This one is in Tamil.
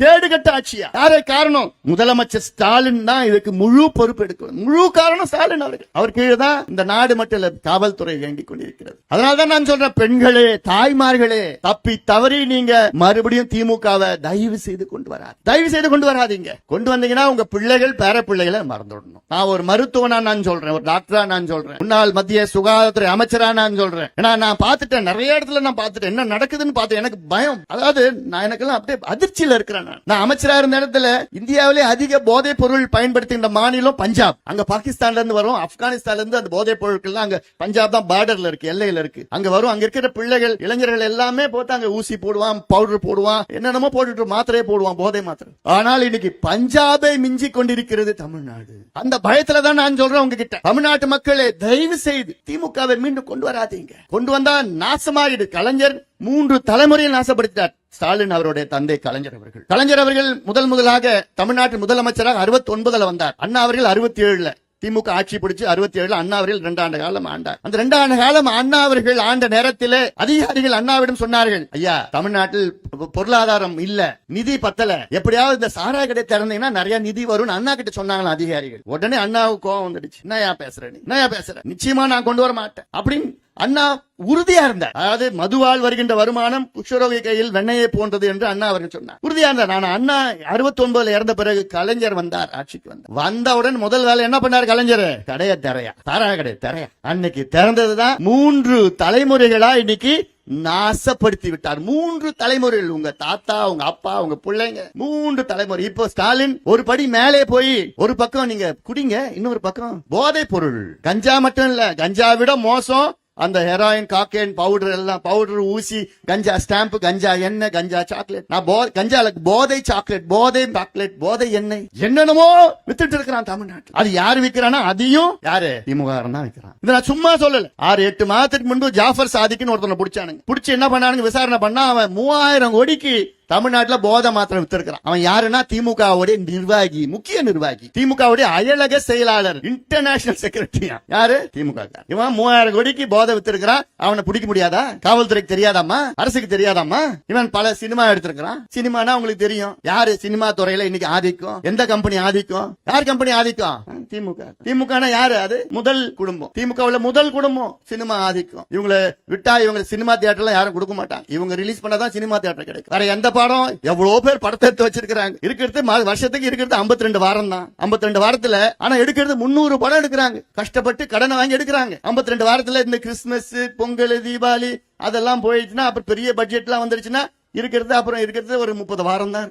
கேடுகட்ட ஆட்சியா? யாரே காரணம்? முதலமைச்சர் ஸ்டாலின் தான் இதுக்கு முழு பொறுப்பு எடுக்கணும். முழு காரணம் ஸ்டாலின் அவர்கள் அவர் கீழே தான் இந்த நாடு மட்டும் இல்ல காவல்துறை இயங்கிக் கொண்டிருக்கிறது. அதனால தான் நான் சொல்றேன் பெண்களே தாய்மார்களே தப்பி தவறி நீங்க மறுபடியும் திமுகவை தயவு செய்து கொண்டு வராது. தயவு செய்து கொண்டு வராதீங்க. கொண்டு வந்தீங்கன்னா உங்க பிள்ளைகள் பேர பிள்ளைகளை மறந்துடணும். நான் ஒரு மருத்துவனா நான் சொல்றேன் ஒரு டாக்டரா நான் சொல்றேன். முன்னாள் மத்திய சுகாதாரத்துறை அமைச்சரா நான் சொல்றேன். ஏன்னா நான் பார்த்துட்டேன் நிறைய இடத்துல நான் பார்த்துட்டேன். என்ன நடக்குதுன்னு பார்த்தேன் எனக்கு பயம். அதாவது நான் எனக்கெல்லாம் அப்படியே அதிர்ச்சியில இருக்கிறேன். நான் நான் அமைச்சரா இருந்த இடத்துல இந்தியாவிலே அதிக போதைப் பொருள் பயன்படுத்துகின்ற மாநிலம் பஞ்சாப். அங்க பாகிஸ்தான்ல இருந்து வரும் ஆப்கானிஸ்தான்ல இருந்து அந்த போதைப் பொருட்கள் அங்க பஞ்சாப் தான் பார்டர்ல இருக்கு எல்லையில இருக்கு. அங்க வரும் அங்க இருக்கிற பிள்ளைகள் இளைஞர்கள் எல்லாமே போட்டு அங்க ஊசி போடுவான் பவுடர் போடுவான் என்னென்னமோ போட்டுட்டு மாத்திரையே போடுவான் போதை மாத்திரை. ஆனால் இன்னைக்கு பஞ்சாபை மிஞ்சி கொண்டிருக்கிறது தமிழ்நாடு. அந்த பயத்துல தான் நான் சொல்றேன் உங்ககிட்ட. தமிழ்நாட்டு மக்களே தயவு செய்து திமுகவை மீண்டும் கொண்டு வராதீங்க. கொண்டு வந்தா நாசமாயிடு. கலைஞர் மூன்று தலைமுறையில் நாசப்படுத்தினார். ஸ்டாலின் அவருடைய தந்தை கலைஞர் அவர்கள். கலைஞர் அவர்கள் முதல் முதலாக தமிழ்நாட்டு முதலமைச்சராக அறுபத்தி ஒன்பதுல வந்தார். அண்ணா அவர்கள் அறுபத்தி ஏழுல திமுக ஆட்சி பிடிச்சு அறுபத்தி ஏழுல அண்ணா அவர்கள் இரண்டாண்டு காலம் ஆண்டார். அந்த இரண்டாண்டு காலம் அண்ணா அவர்கள் ஆண்ட நேரத்திலே அதிகாரிகள் அண்ணாவிடம் சொன்னார்கள் ஐயா தமிழ்நாட்டில் பொருளாதாரம் இல்ல நிதி பத்தல. எப்படியாவது இந்த சாராய கடை திறந்தீங்கன்னா நிறைய நிதி வரும்னு அண்ணா கிட்ட சொன்னாங்களா அதிகாரிகள். உடனே அண்ணாவுக்கு கோவம் வந்துடுச்சு. என்னயா பேசுறேன் நீ? என்னயா பேசுற? நிச்சயமா நான் கொண்டு வர மாட்டேன். அப்படின்னு அண்ணா உறுதியா இருந்தார். அதாவது மதுவால் வருகின்ற வருமானம் குஷ்ரோகி கையில் வெண்ணையை போன்றது என்று அண்ணா அவர்கள் சொன்னார். உறுதியா இருந்தார். நான் அண்ணா அறுபத்தி ஒன்பதுல இறந்த பிறகு கலைஞர் வந்தார் ஆட்சிக்கு வந்தார். வந்தவுடன் முதல் வேலை என்ன பண்ணார் கலைஞர்? கடைய திரையா. தரா கடை திரையா. அன்னைக்கு திறந்ததுதான் மூன்று தலைமுறைகளா இன்னைக்கு நாசப்படுத்தி விட்டார் மூன்று தலைமுறைகள் உங்க தாத்தா உங்க அப்பா உங்க பிள்ளைங்க மூன்று தலைமுறை. இப்போ ஸ்டாலின் ஒரு படி மேலே போய் ஒரு பக்கம் நீங்க குடிங்க இன்னொரு பக்கம் போதை பொருள். கஞ்சா மட்டும் இல்ல கஞ்சா விட மோசம் அந்த ஹெராயின் காக்கேன் பவுடர் எல்லாம் பவுடர் ஊசி கஞ்சா ஸ்டாம்ப் கஞ்சா எண்ணெய் கஞ்சா சாக்லேட் நான் போ கஞ்சால போதை சாக்லேட் போதை சாக்லேட் போதை எண்ணெய். என்னென்னமோ வித்துட்டு இருக்கிறான் தமிழ்நாட்டில். அது யாரு விக்கிறானா? அதையும் யாரு? திமுக தான் விற்கிறான் இதை நான் சும்மா சொல்லல. ஆறு எட்டு மாதத்துக்கு முன்பு ஜாஃபர் சாதிக்குன்னு ஒருத்தனை பிடிச்சானுங்க. பிடிச்சி என்ன பண்ணானுங்க? விசாரணை பண்ணா அவன் மூவாயிரம் கோடிக்கு தமிழ்நாட்டுல போதை மாத்திரம் வித்திருக்கிறான். அவன் யாருன்னா திமுகவுடைய நிர்வாகி முக்கிய நிர்வாகி. திமுகவுடைய அயலக செயலாளர் இன்டர்நேஷனல் செக்ரட்டரி யாரு? திமுக இவன் மூவாயிரம் கோடிக்கு போதை வித்திருக்கிறான். அவனை பிடிக்க முடியாதா? காவல்துறைக்கு தெரியாதாமா அரசுக்கு தெரியாதாமா இவன் பல சினிமா எடுத்திருக்கிறான். சினிமானா உங்களுக்கு தெரியும். யாரு சினிமா துறையில இன்னைக்கு ஆதிக்கம்? எந்த கம்பெனி ஆதிக்கம்? யார் கம்பெனி ஆதிக்கம்? திமுக. திமுக யாரு அது? முதல் குடும்பம். திமுகவுல முதல் குடும்பம் சினிமா ஆதிக்கம். இவங்களை விட்டா இவங்க சினிமா தியேட்டர்ல யாரும் கொடுக்க மாட்டாங்க. இவங்க ரிலீஸ் பண்ணாதான் சினிமா தியேட்டர் கிடைக்கும். வேற எந்த படம். எவ்வளவு பேர் படத்தை எடுத்து வச்சிருக்காங்க இருக்கிறது வருஷத்துக்கு இருக்கிறது 52 ரெண்டு வாரம் தான் 52 வாரத்துல ஆனா எடுக்கிறது முன்னூறு படம் எடுக்கிறாங்க. கஷ்டப்பட்டு கடனை வாங்கி எடுக்கிறாங்க. 52 ரெண்டு வாரத்துல இந்த கிறிஸ்துமஸ் பொங்கல் தீபாவளி அதெல்லாம் போயிடுச்சுன்னா அப்புறம் பெரிய பட்ஜெட்லாம் வந்துருச்சுன்னா இருக்கிறது அப்புறம் இருக்கிறது ஒரு முப்பது வாரம் தான் இருக்கும்.